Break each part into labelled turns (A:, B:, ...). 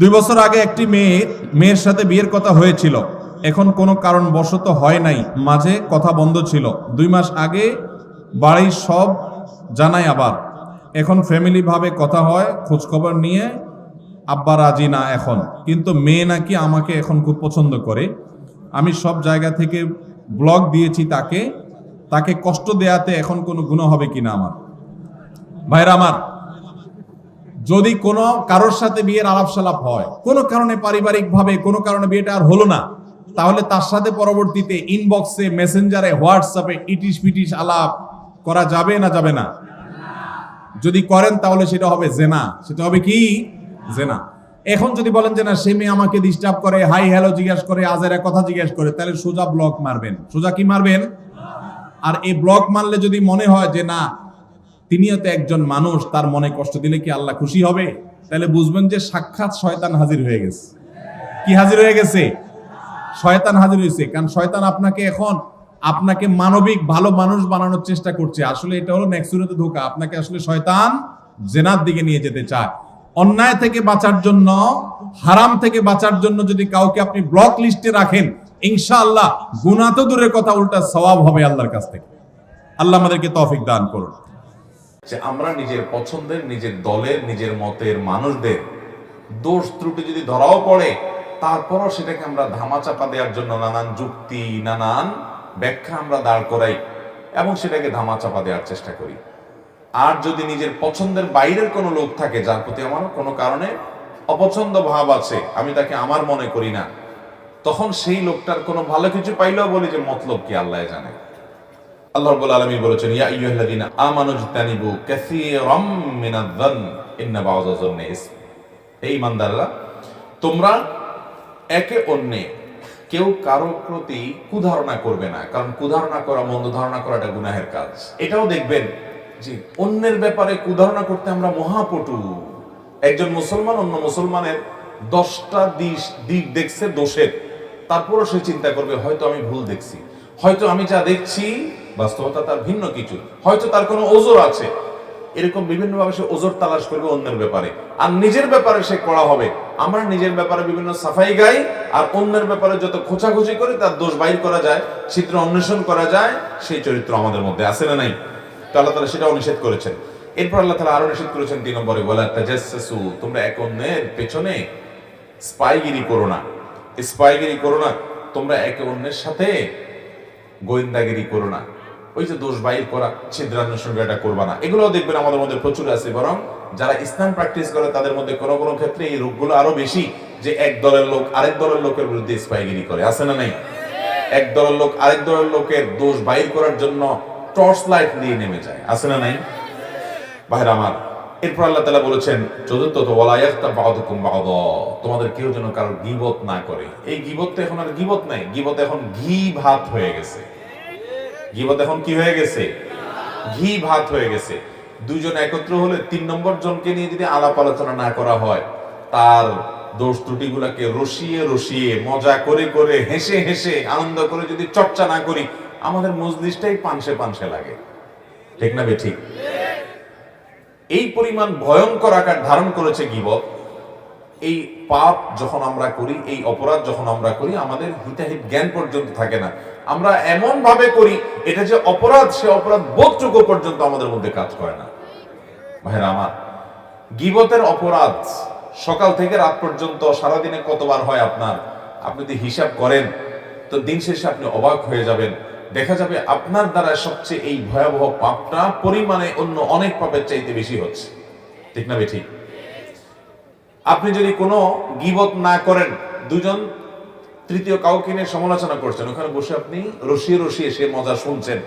A: দুই বছর আগে একটি মেয়ে, মেয়ের সাথে বিয়ের কথা হয়েছিল। এখন কোনো কারণ বশত হয় নাই। মাঝে কথা বন্ধ ছিল। দুই মাস আগে বাড়ির সব জানাই আবার। এখন ফ্যামিলি ভাবে কথা হয়, খোঁজখবর নিয়ে আব্বা রাজি না এখন। কিন্তু মেয়ে নাকি আমাকে এখন খুব পছন্দ করে। আমি সব জায়গা থেকে ব্লগ দিয়েছি তাকে। তাকে কষ্ট দেয়াতে এখন কোনো গুণ হবে কিনা আমার? ভাইরা আমার যদি কোনো কারোর সাথে বিয়ের আলাপ সালাপ হয়, কোনো কারণে পারিবারিকভাবে, কোনো কারণে বিয়েটা আর হলো না, তাহলে তার সাথে পরবর্তীতে ইনবক্সে মেসেঞ্জারে হোয়াটসঅ্যাপে ইটিস পিটিস আলাপ করা যাবে না যাবে না? যদি করেন তাহলে সেটা হবে জেনা। সেটা হবে কি? জেনা। এখন যদি বলেন যে না, সে মেয়ে আমাকে ডিস্টার্ব করে হাই হ্যালো জিজ্ঞাসা করে আজের কথা জিজ্ঞাসা করে, তাহলে সোজা ব্লক মারবেন। সোজা কি মারবেন? আর এই ব্লক মারলে যদি মনে হয় যে না তিনিও তো একজন মানুষ, তার মনে কষ্ট দিলে কি আল্লাহ খুশি হবে? তাহলে বুঝবেন যে সাক্ষাৎ শয়তান হাজির হয়ে গেছে। কি হাজির হয়ে গেছে? শয়তান হাজির হয়েছে, কারণ শয়তান আপনাকে এখন, আপনাকে মানবিক ভালো মানুষ বানানোর চেষ্টা করছে। আসলে এটা হলো নেক্সুরেতে ধোকা। আপনাকে আসলে শয়তান জেনার দিকে নিয়ে যেতে চায়। অন্যায় থেকে বাঁচার জন্য, হারাম থেকে বাঁচার জন্য যদি কাউকে আপনি ব্লক লিস্টে রাখেন, ইনশাআল্লাহ গুণা তো দূরের কথা, উল্টা সওয়াব হবে আল্লাহর কাছ থেকে। আল্লাহ আমাদেরকে তৌফিক দান করুন।
B: যে আমরা নিজের পছন্দের, নিজের দলের, নিজের মতের মানুষদের দোষ ত্রুটি যদি ধরাও পড়ে, তারপরও সেটাকে আমরা ধামাচাপা দেওয়ার জন্য নানান যুক্তি, নানান ব্যাখ্যা আমরা দাঁড় করাই এবং সেটাকে ধামাচাপা দেওয়ার চেষ্টা করি। আর যদি নিজের পছন্দের বাইরের কোনো লোক থাকে, যার প্রতি আমার কোনো কারণে অপছন্দ ভাব আছে, আমি তাকে আমার মনে করি না, তখন সেই লোকটার কোনো ভালো কিছু পাইলেও বলি যে, মতলব কি আল্লাহ জানে? আল্লাহ রাব্বুল আলামিন বলেছেন, ইয়া আইয়ুহাল্লাযীনা আমানু ইজতানিবু কাসীরাম মিনায-যন ইন্না তোমরা একে অন্যে কেউ প্রতি কুধারণা করবে না, কারণ কুধারণা করা, মন্দ ধারণা গুনাহের কাজ। এটাও দেখবেন যে অন্যের ব্যাপারে কুধারণা করতে আমরা মহাপটু। একজন মুসলমান অন্য মুসলমানের দশটা দিক দিক দেখছে দোষের। তারপরও সে চিন্তা করবে, হয়তো আমি ভুল দেখছি। হয়তো আমি যা দেখছি বাস্তবতা তার ভিন্ন কিছু। হয়তো তার কোনো ওজোর আছে। এরকম বিভিন্ন ভাবে সে ওজোর তালাশ করবে অন্যের ব্যাপারে। আর নিজের ব্যাপারে সে করা হবে। আমরা নিজের ব্যাপারে বিভিন্ন সাফাই গাই, আর অন্যের ব্যাপারে যত খোঁচাখুচি করে, তার দোষ বাইর করা যায় চিত্র অন্বেষণ করা যায়, সেই চরিত্র আমাদের মধ্যে আছে না নাই? তো আল্লাহ তালা সেটাও নিষেধ করেছেন। এরপর আল্লাহ তালা আরও নিষেধ করেছেন তিন নম্বরে বলে তাজাসসু তোমরা এক অন্যের পেছনে স্পাইগিরি করো না। স্পাইগিরি করো না। তোমরা একে অন্যের সাথে গোয়েন্দাগিরি করো না। ওই যে দোষ বাইর করা, ছিদ্রান্বেষণ এটা করবা না। এগুলোও দেখবেন আমাদের মধ্যে প্রচুর আছে, বরং যারা ইসলাম প্র্যাকটিস করে তাদের মধ্যে কোনো কোনো ক্ষেত্রে এই রোগগুলো আরও বেশি যে এক দলের লোক আরেক দলের লোকের বিরুদ্ধে স্পাইগিরি করে। আছে না নাই? এক দলের লোক আরেক দলের লোকের দোষ বাইর করার জন্য টর্চ লাইট নিয়ে নেমে যায়। আছে না নাই? ভাইরা আমার এরপর আল্লাহ তালা বলেছেন চতুর্থ তোমাদের কেউ যেন কারোর গিবত না করে। এই গিবত তো এখন আর গিবত নাই, গিবত এখন ঘি ভাত হয়ে গেছে। গিবত এখন কি হয়ে গেছে? ঘি ভাত হয়ে গেছে। দুইজন একত্র হলে তিন নম্বর জনকে নিয়ে যদি আলাপ আলোচনা না করা হয়, তার দোষ ত্রুটিগুলোকে রসিয়ে রসিয়ে, মজা করে করে, হেসে হেসে, আনন্দ করে যদি চর্চা না করি, আমাদের মজলিসটাই পানসে পানসে লাগে। ঠিক না বে ঠিক? এই পরিমাণ ভয়ঙ্কর আকার ধারণ করেছে গিবত। এই পাপ যখন আমরা করি, এই অপরাধ যখন আমরা করি, আমাদের হিতাহিত জ্ঞান পর্যন্ত থাকে না। আমরা এমন ভাবে করি, এটা যে অপরাধ, সে অপরাধ বোধটুকু পর্যন্ত আমাদের মধ্যে কাজ করে না। ভাইরা আমার, গিবতের অপরাধ সকাল থেকে রাত পর্যন্ত, সারাদিনে কতবার হয় আপনার? আপনি যদি হিসাব করেন, তো দিন শেষে আপনি অবাক হয়ে যাবেন। দেখা যাবে আপনার দ্বারা সবচেয়ে এই ভয়াবহ পাপটা পরিমাণে অন্য অনেক পাপের চাইতে বেশি হচ্ছে। ঠিক না বেঠিক? আপনি যদি কোনো গিবত না করেন, দুজন তৃতীয় কাউকে নিয়ে সমালোচনা করছেন, ওখানে বসে আপনি রসিয়ে রসিয়ে সে মজা শুনছেন।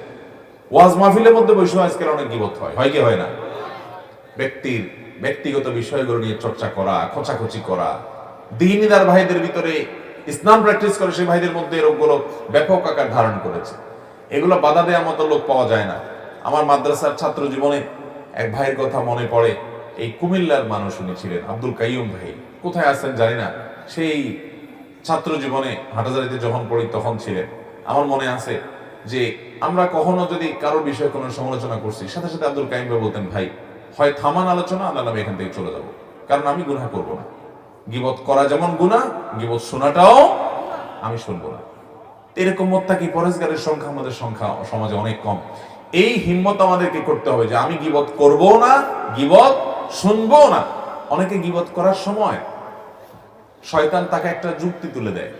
B: ওয়াজ মাহফিলের মধ্যে বসে আজকাল অনেক গিবত হয় হয় কি হয় না? ব্যক্তির ব্যক্তিগত বিষয়গুলো নিয়ে চর্চা করা, খোঁচাখুচি করা। দিনীদার ভাইদের ভিতরে ইসলাম প্র্যাকটিস করে, সেই ভাইদের মধ্যে রোগগুলো ব্যাপক আকার ধারণ করেছে। এগুলো বাধা দেওয়ার মতো লোক পাওয়া যায় না। আমার মাদ্রাসার ছাত্র জীবনে এক ভাইয়ের কথা মনে পড়ে, এই কুমিল্লার মানুষ উনি ছিলেন, আব্দুল কাইয়ুম ভাই। কোথায় আছেন জানি না। সেই ছাত্র জীবনে হাটাজারিতে যখন পড়ি তখন ছিলেন। আমার মনে আছে যে আমরা কখনো যদি কারও বিষয়ে কোনো সমালোচনা করছি, সাথে সাথে আব্দুল কাইম ভাই বলতেন, ভাই, হয় থামান আলোচনা আল্লাহ আমি এখান থেকে চলে যাব। কারণ আমি গুনাহ করব না। গিবত করা যেমন গুণা গিবত শোনাটাও আমি শুনব না। এরকম মোত্তাকি পরেশগারের সংখ্যা আমাদের সংখ্যা সমাজে অনেক কম। এই হিম্মত আমাদেরকে করতে হবে যে আমি গিবত করব না, গিবত শুনব না। অনেকে গিবত করার সময় শয়তান তাকে একটা যুক্তি তুলে দেয়।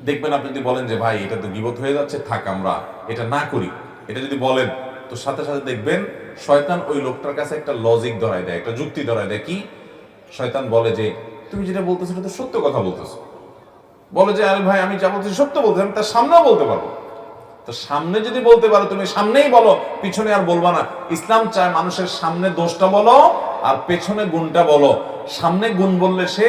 B: দেখবেন আপনি যদি বলেন যে, ভাই, এটা তো গিবত হয়ে যাচ্ছে, থাক আমরা এটা না করি। এটা যদি বলেন, তো সাথে সাথে দেখবেন শয়তান ওই লোকটার কাছে একটা লজিক ধরায় দেয়, একটা যুক্তি ধরায় দেয়। কি? শয়তান বলে যে, তুমি যেটা বলতেছো, এটা তো সত্য কথা বলতেছো। বলে যে, আরে ভাই, আমি যা বলছি সত্য বলতে, আমি তার সামনেও বলতে পারব। তো সামনে যদি বলতে পারো, তুমি সামনেই বলো, পিছনে আর বলবা না। ইসলাম চায় মানুষের সামনে দোষটা বলো, আর পেছনে গুণটা বলো। সামনে গুণ বললে সে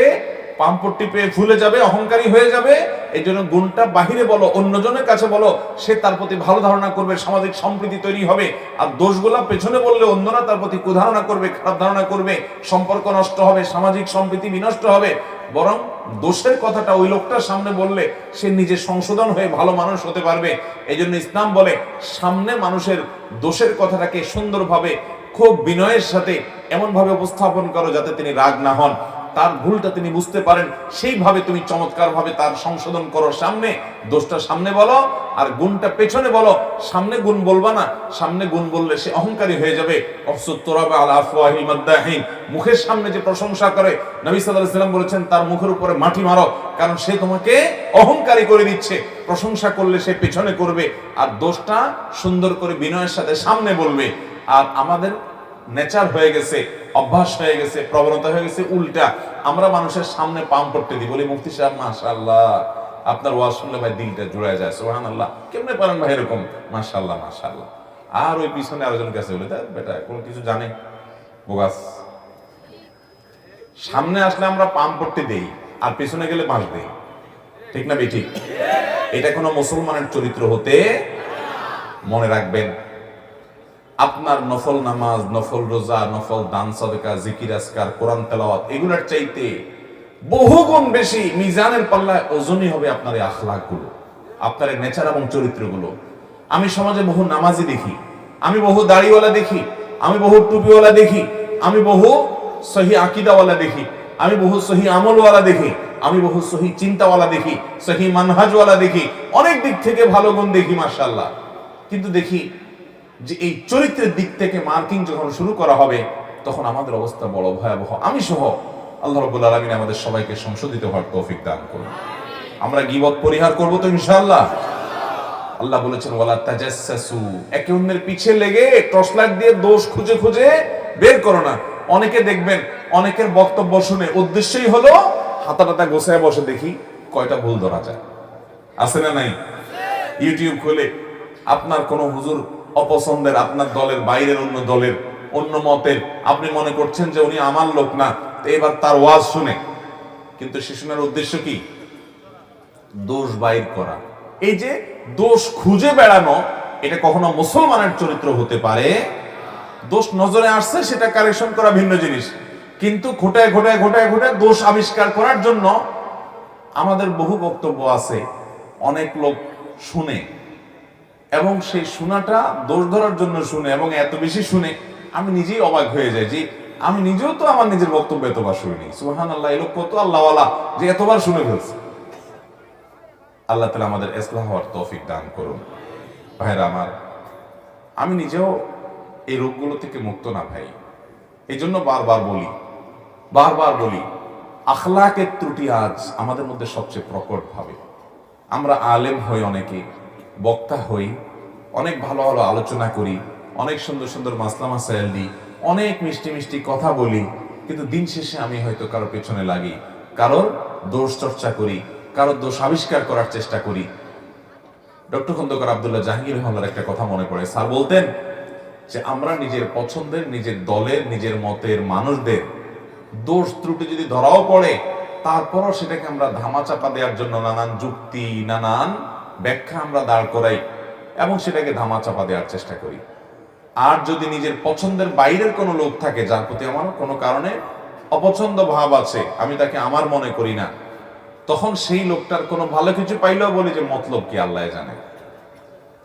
B: পাম্পট্টি পেয়ে ফুলে যাবে, অহংকারী হয়ে যাবে। এই জন্য গুণটা বাহিরে বলো, অন্যজনের কাছে বলো, সে তার প্রতি ভালো ধারণা করবে, সামাজিক সম্প্রীতি তৈরি হবে। আর দোষগুলা পেছনে বললে অন্যরা তার প্রতি কুধারণা করবে, খারাপ ধারণা করবে, সম্পর্ক নষ্ট হবে, সামাজিক সম্প্রীতি বিনষ্ট হবে। বরং দোষের কথাটা ওই লোকটার সামনে বললে সে নিজে সংশোধন হয়ে ভালো মানুষ হতে পারবে। এই জন্য ইসলাম বলে, সামনে মানুষের দোষের কথাটাকে সুন্দরভাবে খুব বিনয়ের সাথে এমনভাবে উপস্থাপন করো যাতে তিনি রাগ না হন। তার ভুলটা তিনি বুঝতে পারেন, সেইভাবে তুমি চমৎকার ভাবে তার সংশোধন করো সামনে। দোষটা সামনে বলো, আর গুণটা পেছনে বলো। সামনে গুণ বলবা না, সামনে গুণ বললে সে অহংকারী হয়ে যাবে। মুখের সামনে যে প্রশংসা করে, নবী সাল্লাম বলেছেন, তার মুখের উপরে মাটি মারো, কারণ সে তোমাকে অহংকারী করে দিচ্ছে। প্রশংসা করলে সে পেছনে করবে, আর দোষটা সুন্দর করে বিনয়ের সাথে সামনে বলবে। আর আমাদের নেচার হয়ে গেছে, অভ্যাস হয়ে গেছে, প্রবণতা হয়ে গেছে, উল্টা। আমরা মানুষের সামনে পাম করতে দিই বলি মুফতি সাহেব, মাশাআল্লাহ, আপনার ওয়াজ শুনলে ভাই দিলটা জুড়ে যায় সুহান আল্লাহ কেমনে পারেন ভাই এরকম? মাশাআল্লাহ মাশাআল্লাহ। আর ওই পিছনে আরেকজন কাছে বলে, দেখ বেটা, কোনো কিছু জানে? বোগাস। সামনে আসলে আমরা পাম করতে দেই, আর পিছনে গেলে বাঁশ দেই। ঠিক না, বেঠিক? এটা কোনো মুসলমানের চরিত্র হতে মনে রাখবেন। আপনার নফল নামাজ, নফল রোজা, নফল দান সদকা, জিকির আসকার কোরআন তেলাওয়াত, এগুলোর চাইতে বহুগুণ বেশি মিজানের পাল্লায় ওজনই হবে আপনার এই আখলাকগুলো, আপনার এই নেচার এবং চরিত্রগুলো। আমি সমাজে বহু নামাজি দেখি, আমি বহু দাড়িওয়ালা দেখি, আমি বহু টুপিওয়ালা দেখি, আমি বহু সহি আকিদাওয়ালা দেখি, আমি বহু সহি আমলওয়ালা দেখি, আমি বহু সহি চিন্তাওয়ালা দেখি, সহি মানহাজওয়ালা দেখি, অনেক দিক থেকে ভালো গুণ দেখি মার্শাল্লাহ কিন্তু দেখি যে এই চরিত্রের দিক থেকে মার্কিং যখন শুরু করা হবে তখন আমাদের অবস্থা বড় ভয়াবহ। আমি সহ আল্লাহ রব্বুল আলমিন আমাদের সবাইকে সংশোধিত হওয়ার তৌফিক দান করুন। আমরা গিবত পরিহার করব তো ইনশাআল্লাহ। আল্লাহ বলেছেন ওয়ালা তাজাসসু একে অন্যের পিছে লেগে টর্চ লাইট দিয়ে দোষ খুঁজে খুঁজে বের করো না। অনেকে দেখবেন অনেকের বক্তব্য শুনে উদ্দেশ্যই হলো হাতা টাতা গোছায় বসে দেখি কয়টা ভুল ধরা যায়। আছে না নাই? ইউটিউব খুলে আপনার কোন হুজুর অপছন্দের আপনার দলের বাইরের অন্য দলের, অন্য মতের। আপনি মনে করছেন যে উনি আমার লোক না এবার তার ওয়াজ শুনে। কিন্তু সে শোনার উদ্দেশ্য কি? দোষ বাইর করা। এই যে দোষ খুঁজে বেড়ানো, এটা কখনো মুসলমানের চরিত্র হতে পারে। দোষ নজরে আসছে, সেটা কারেকশন করা ভিন্ন জিনিস। কিন্তু ঘোটায় ঘোটায় ঘোটায় ঘোটায় দোষ আবিষ্কার করার জন্য আমাদের বহু বক্তব্য আছে। অনেক লোক শুনে। এবং সেই শোনাটা দোষ ধরার জন্য শুনে এবং এত বেশি শুনে আমি নিজেই অবাক হয়ে যাই যে আমি নিজেও তো আমার নিজের বক্তব্য এতবার শুনিনি। সুহান আল্লাহ এই কত আল্লাহওয়ালা যে এতবার শুনে ফেলছে। আল্লাহ তালা আমাদের ইসলাম হওয়ার তৌফিক দান করুন। ভাইরা আমার, আমি নিজেও এই রোগগুলো থেকে মুক্ত না ভাই। এই জন্য বারবার বলি বারবার বলি, আখলাকের ত্রুটি আজ আমাদের মধ্যে সবচেয়ে প্রকট ভাবে আমরা আলেম হই অনেকে বক্তা হই, অনেক ভালো ভালো আলোচনা করি, অনেক সুন্দর সুন্দর মাসলা মাসাইল দিই, অনেক মিষ্টি মিষ্টি কথা বলি, কিন্তু দিন শেষে আমি হয়তো কারোর পেছনে লাগি, কারোর দোষ চর্চা করি, কারোর দোষ আবিষ্কার করার চেষ্টা করি। ডক্টর খন্দকার আবদুল্লাহ জাহাঙ্গীর রহমানের একটা কথা মনে পড়ে, স্যার বলতেন যে আমরা নিজের পছন্দের, নিজের দলের, নিজের মতের মানুষদের দোষ ত্রুটি যদি ধরাও পড়ে, তারপরও সেটাকে আমরা ধামাচাপা দেওয়ার জন্য নানান যুক্তি, নানান ব্যাখ্যা আমরা দাঁড় করাই এবং সেটাকে ধামাচাপা দেওয়ার চেষ্টা করি। আর যদি নিজের পছন্দের বাইরের কোনো লোক থাকে যার প্রতি আমার কোনো কারণে অপছন্দ ভাব আছে, আমি তাকে আমার মনে করি না, তখন সেই লোকটার কোনো ভালো কিছু পাইলেও বলি যে মতলব কি আল্লাহ জানে।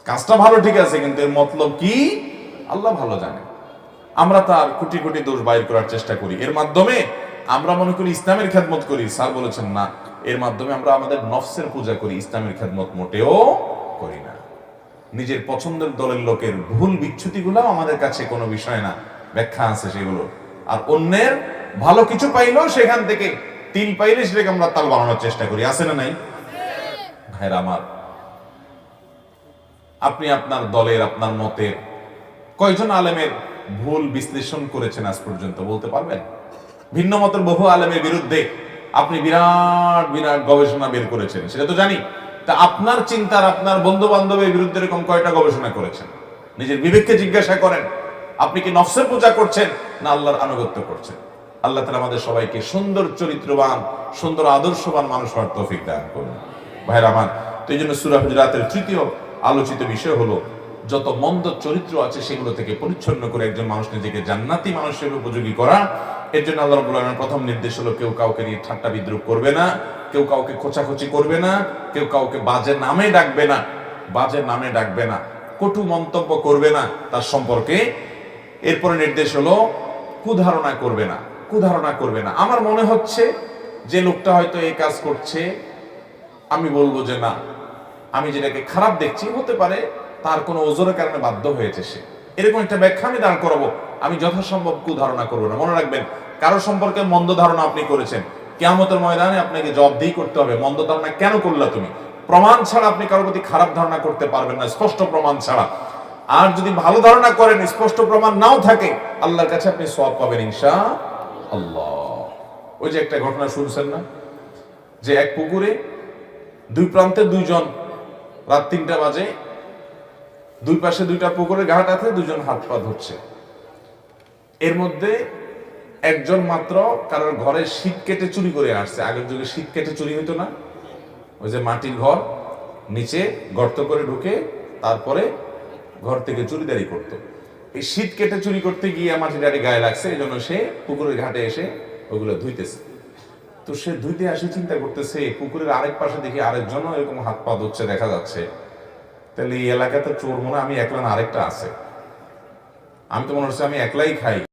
B: কাজটা ভালো ঠিক আছে, কিন্তু এর মতলব কি আল্লাহ ভালো জানে। আমরা তার কোটি কোটি দোষ বাইর করার চেষ্টা করি। এর মাধ্যমে আমরা মনে করি ইসলামের খেদমত করি। স্যার বলেছেন, না এর মাধ্যমে আমরা আমাদের নফসের পূজা করি, ইসলামের খেদমত মোটেও করি না। নিজের পছন্দের দলের লোকের ভুল বিচ্ছুতিগুলো আমাদের কাছে কোনো বিষয় না, ব্যাখ্যা আছে সেগুলো। আর অন্যের ভালো কিছু পাইলেও সেখান থেকে তিল পাইলে সেটাকে আমরা তাল বানানোর চেষ্টা করি, আছে না নাই? ভাইরা আমার, আপনি আপনার দলের, আপনার মতের কয়জন আলেমের ভুল বিশ্লেষণ করেছেন আজ পর্যন্ত বলতে পারবেন? ভিন্ন মতের বহু আলেমের বিরুদ্ধে আপনি বিরাট বিরাট গবেষণা বের করেছেন, সেটা তো জানি। তা আপনার চিন্তার, আপনার বন্ধু বান্ধবের বিরুদ্ধে এরকম কয়টা গবেষণা করেছেন? নিজের বিবেককে জিজ্ঞাসা করেন, আপনি কি নফসের পূজা করছেন না আল্লাহর আনুগত্য করছেন? আল্লাহ তালা আমাদের সবাইকে সুন্দর, চরিত্রবান, সুন্দর, আদর্শবান মানুষ হওয়ার তৌফিক দান করুন। ভাইরা আমার, তো এই জন্য সুরা হুজরাতের তৃতীয় আলোচিত বিষয় হলো যত মন্দ চরিত্র আছে সেগুলো থেকে পরিচ্ছন্ন করে একজন মানুষ নিজেকে জান্নাতি মানুষের উপযোগী করা, এর জন্য আল্লাহ প্রথম নির্দেশ হলো কেউ কাউকে নিয়ে ঠাট্টা বিদ্রুপ করবে না, কেউ কাউকে খোঁচাখুচি করবে না, কেউ কাউকে বাজে নামে ডাকবে না, বাজে নামে ডাকবে না, কটু মন্তব্য করবে না তার সম্পর্কে। এরপরে নির্দেশ হলো কুধারণা করবে না, কুধারণা করবে না। আমার মনে হচ্ছে যে লোকটা হয়তো এই কাজ করছে, আমি বলব যে না। আমি যেটাকে খারাপ দেখছি, হতে পারে তার কোনো ওজনের কারণে বাধ্য হয়েছে সে। এরকম একটা ব্যাখ্যা আমি দাঁড় করাবো। আমি যথাসম্ভব কু ধারণা করব না। মনে রাখবেন, কারও সম্পর্কে মন্দ ধারণা আপনি করেছেন। কেয়ামতের ময়দানে আপনাকে জব জবাবদিহি করতে হবে, মন্দ ধারণা কেন করলা তুমি? প্রমাণ ছাড়া আপনি কারোর প্রতি খারাপ ধারণা করতে পারবেন না, স্পষ্ট প্রমাণ ছাড়া। আর যদি ভালো ধারণা করেন, স্পষ্ট প্রমাণ নাও থাকে, আল্লাহর কাছে আপনি সব পাবেন ইনশা আল্লাহ ওই যে একটা ঘটনা শুনছেন না? যে এক পুকুরে দুই প্রান্তে দুইজন রাত তিনটা বাজে দুই পাশে দুইটা পুকুরের ঘাট আছে দুজন হাত পা ধরছে। এর মধ্যে একজন মাত্র কারোর ঘরে শীত কেটে চুরি করে আসছে। আগের যুগে শীত কেটে চুরি হতো না। ওই যে মাটির ঘর, নিচে গর্ত করে ঢুকে তারপরে ঘর থেকে চুরিদারি করতো। এই শীত কেটে চুরি করতে গিয়ে ডাড়ি গায়ে লাগছে, এই জন্য সে পুকুরের ঘাটে এসে ওগুলো ধুইতেছে। তো সে ধুইতে আসে, চিন্তা করতেছে পুকুরের আরেক পাশে দেখি আরেকজনও এরকম হাত পা ধুচ্ছে দেখা যাচ্ছে। তাহলে এই এলাকাতে চোর মনে আমি একলা না, আরেকটা আছে। আমি তো মনে হচ্ছে আমি একলাই খাই।